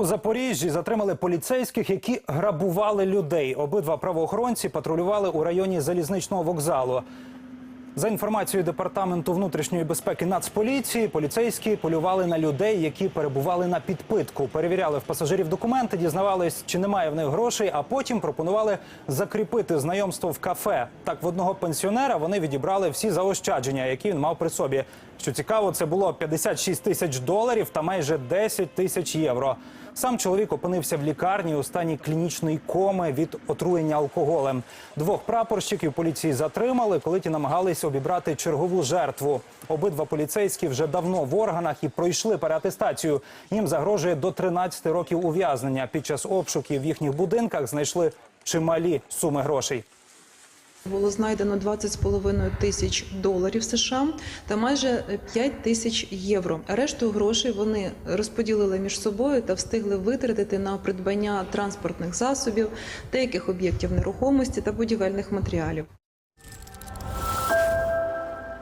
У Запоріжжі затримали поліцейських, які грабували людей. Обидва правоохоронці патрулювали у районі залізничного вокзалу. За інформацією департаменту внутрішньої безпеки Нацполіції, поліцейські полювали на людей, які перебували на підпитку. Перевіряли в пасажирів документи, дізнавались, чи немає в них грошей, а потім пропонували закріпити знайомство в кафе. Так, в одного пенсіонера вони відібрали всі заощадження, які він мав при собі. Що цікаво, це було 56 тисяч доларів та майже 10 тисяч євро. Сам чоловік опинився в лікарні у стані клінічної коми від отруєння алкоголем. Двох прапорщиків поліції затримали, коли ті намагались обібрати чергову жертву. Обидва поліцейські вже давно в органах і пройшли переатестацію. Їм загрожує до 13 років ув'язнення. Під час обшуків в їхніх будинках знайшли чималі суми грошей. Було знайдено 20,5 тисяч доларів США та майже 5 тисяч євро. Решту грошей вони розподілили між собою та встигли витратити на придбання транспортних засобів, деяких об'єктів нерухомості та будівельних матеріалів.